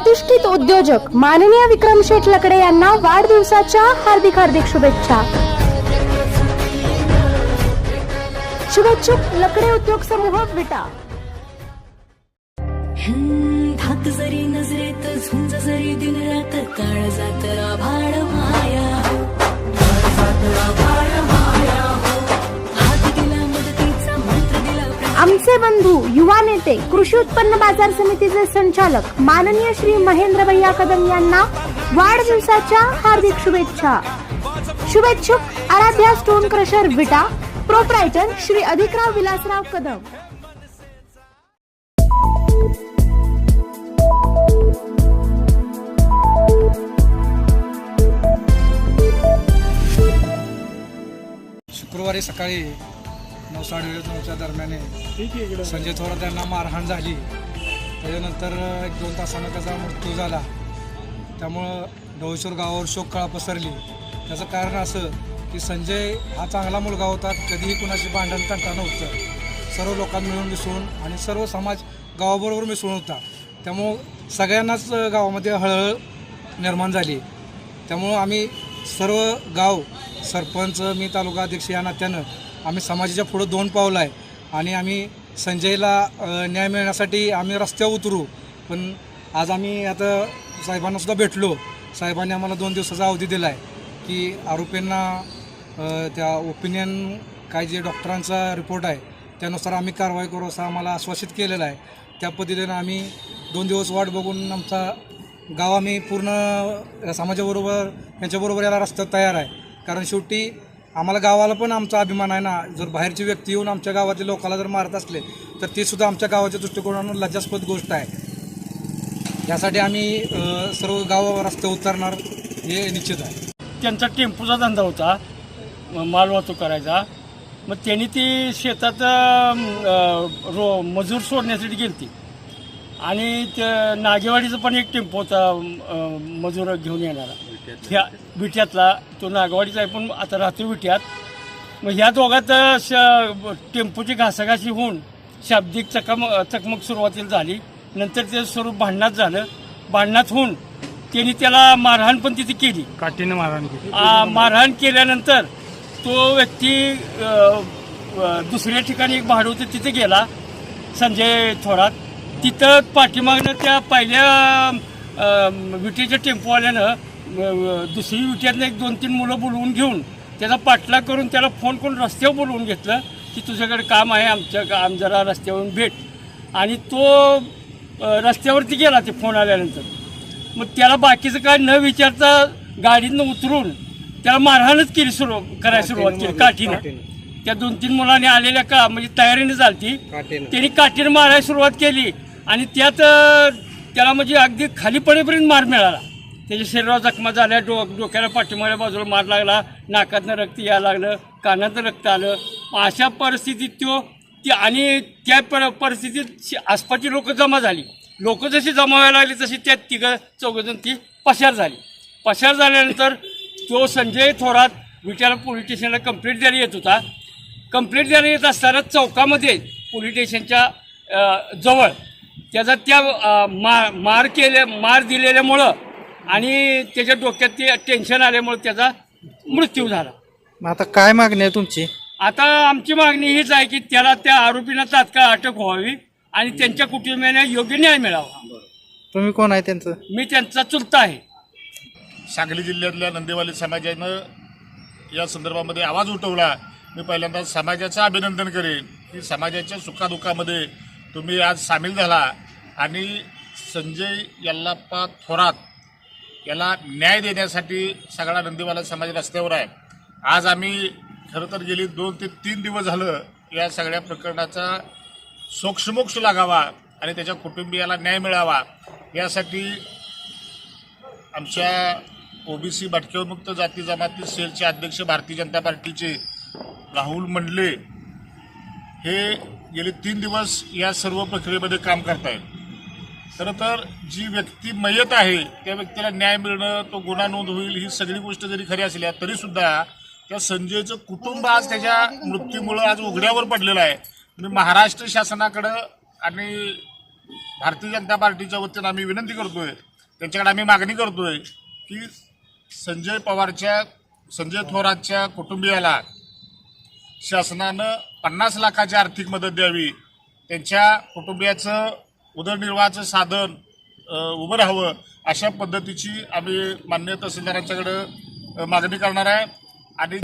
प्रतिष्ठित उद्योजक माननीय विक्रम शेठ लकडे यांना वाढदिवसाच्या हार्दिक हार्दिक शुभेच्छा. शुभेच्छुक लकडे उद्योग समूह विटा. धाक जरी नजरेत झुंज जरी दिन रात काळ युवा नेते कृषी उत्पन्न बाजार समितीचे संचालक माननीय श्री महेंद्र भैया कदम यांना वाढदिवसाच्या हार्दिक शुभेच्छा. शुभेच्छुक Aaradhya stone crusher Vita proprietor Shri Adhikrao Vilasrao Kadam. शुक्रवारी सकाळी नऊ साडे नऊच्या दरम्यान संजय थोरात यांना मारहाण झाली. त्याच्यानंतर एक दोन तासानं त्याचा मृत्यू झाला. त्यामुळं ढवळेश्वर गावावर शोककळा पसरली. त्याचं कारण असं की संजय हा चांगला मुलगा होता कधीही कुणाशी भांडण तंटा नव्हतं. सर्व लोकांना मिळून मिसळून आणि सर्व समाज गावाबरोबर मिसळून होता. त्यामुळं सगळ्यांनाच गावामध्ये हळहळ निर्माण झाली. त्यामुळं आम्ही सर्व गाव सरपंच मी तालुका अध्यक्ष या नात्यानं आम्ही समाजाच्या पुढं दोन पावलं आहे. आणि आम्ही संजयला न्याय मिळण्यासाठी आम्ही रस्त्यावर उतरू. पण आज आम्ही आता साहेबांनासुद्धा भेटलो. साहेबांनी आम्हाला दोन दिवसाचा अवधी दिला आहे की आरोपींना त्या ओपिनियन काय जे डॉक्टरांचा रिपोर्ट आहे त्यानुसार आम्ही कारवाई करू असं आम्हाला आश्वासित केलेलं आहे. त्या पद्धतीनं आम्ही दोन दिवस वाट बघून आमचा गाव आम्ही पूर्ण या समाजाबरोबर यांच्याबरोबर याला रस्त्यात तयार आहे. कारण शेवटी आम्हाला गावाला पण आमचा अभिमान आहे ना. जर बाहेरची व्यक्ती येऊन आमच्या गावातल्या लोकाला जर मारत असले तर ते सुद्धा आमच्या गावाच्या दृष्टिकोनातून लज्जास्पद गोष्ट आहे. यासाठी आम्ही सर्व गावावर रस्ते उतरणार हे निश्चित आहे. त्यांचा टेम्पोचा धंदा होता. माल वाहतूक करायचा. मग त्यांनी ती शेतात रो मजूर सोडण्यासाठी गेली आणि त्या नागेवाडीचं पण एक टेम्पो होता मजूर घेऊन येणारा. ह्या विट्यातला तो नागवाडीचा आहे पण आता राहतो विट्यात. मग ह्या दोघात श टेम्पोची घासाघाशी होऊन शाब्दिक चकम चकमक सुरुवातीला झाली. नंतर ते स्वरूप भांडणात झालं. भांडणात होऊन त्यांनी त्याला मारहाण पण तिथे केली. काठीनं मारहाण केली. आ, मारहाण केल्यानंतर तो व्यक्ती अ, अ, दुसऱ्या ठिकाणी एक भाडं होतं तिथे गेला संजय थोरात. तिथं पाठीमागनं त्या पहिल्या अ, विटीच्या टेम्पोवाल्यानं दुसरी विट्यातनं एक दोन तीन मुलं बोलवून घेऊन त्याचा पाठलाग करून त्याला फोन करून रस्त्यावर बोलवून घेतलं की तुझ्याकडे काम आहे आमच्या आम जरा रस्त्यावरून भेट. आणि तो रस्त्यावरती गेला ते फोन आल्यानंतर. मग त्याला बाकीचं काय न विचारता गाडीतनं उतरून त्याला मारहाणच केली सुरू करायला सुरुवात केली काठीनं. त्या दोन तीन मुलांनी आलेल्या का म्हणजे तयारीने चालती त्यांनी काठीनं मारायला सुरुवात केली. आणि त्यात त्याला म्हणजे अगदी खाली पडेपर्यंत मार मिळाला. त्याच्या शरीरावर जखमा झाल्या डो डोक्याला पाठीमागल्या बाजूला मार लागला नाकातनं रक्त यायला लागलं कानातनं रक्त आलं. अशा परिस्थितीत तो ती आणि त्या पर परिस्थितीत आसपासची लोकं जमा झाली. लोकं जशी जमा व्हायला लागली तशी त्या तिघं चौघजण ती पसार झाली. पसार झाल्यानंतर तो संजय थोरात विट्याला पोलीस स्टेशनला कंप्लेंट द्यायला येत होता. कंप्लेंट द्यायला येत असताना चौकामध्ये पोलीस स्टेशनच्या जवळ त्याचा त्या मा मार मार केल्या मार दिलेल्यामुळं आणि त्याच्या डोक्यात ते टेन्शन आल्यामुळं त्याचा मृत्यू झाला. मग आता काय मागणी आहे तुमची? आता आमची मागणी हीच आहे की त्याला त्या आरोपींना तात्काळ अटक व्हावी आणि त्यांच्या कुटुंबियांना योग्य न्याय मिळावा. तुम्ही कोण आहे त्यांचं? मी त्यांचा चुलता आहे. सांगली जिल्ह्यातल्या नंदेवाली समाजानं या संदर्भामध्ये आवाज उठवला. मी पहिल्यांदा समाजाचं अभिनंदन करेन की समाजाच्या सुखादुखामध्ये तुम्ही आज सामील झाला आणि संजय यल्लाप्पा थोरात याला न्याय देण्यासाठी सगळा नंदीवाला समाज रस्त्यावर आहे. आज आम्ही खरं तर गेली दोन ते तीन दिवस झालं या सगळ्या प्रकरणाचा सोक्षमोक्ष लागावा आणि त्याच्या कुटुंबियाला न्याय मिळावा यासाठी आमच्या ओबीसी भटकेमुक्त जाती जमाती सेलचे अध्यक्ष भारतीय जनता पार्टीचे राहुल मंडले हे गेले तीन दिवस या सर्व प्रक्रियेमध्ये काम करतायत. खरं तर जी व्यक्ती मयत आहे त्या व्यक्तीला न्याय मिळणं तो गुन्हा नोंद होईल ही सगळी गोष्ट जरी खरी असल्या तरीसुद्धा त्या संजयचं कुटुंब आज त्याच्या मृत्यूमुळं आज उघड्यावर पडलेलं आहे. म्हणजे महाराष्ट्र शासनाकडं आणि भारतीय जनता पार्टीच्या वतीनं आम्ही विनंती करतोय त्यांच्याकडे आम्ही मागणी करतोय की संजय पवारच्या संजय थोरातच्या कुटुंबियाला शासनानं पन्नास लाखाची आर्थिक मदत द्यावी. त्यांच्या कुटुंबियाचं उदरनिर्वाहाचं साधन उभं राहावं अशा पद्धतीची आम्ही मान्य तहसीलदारांच्याकडं मागणी करणार आहे. आणि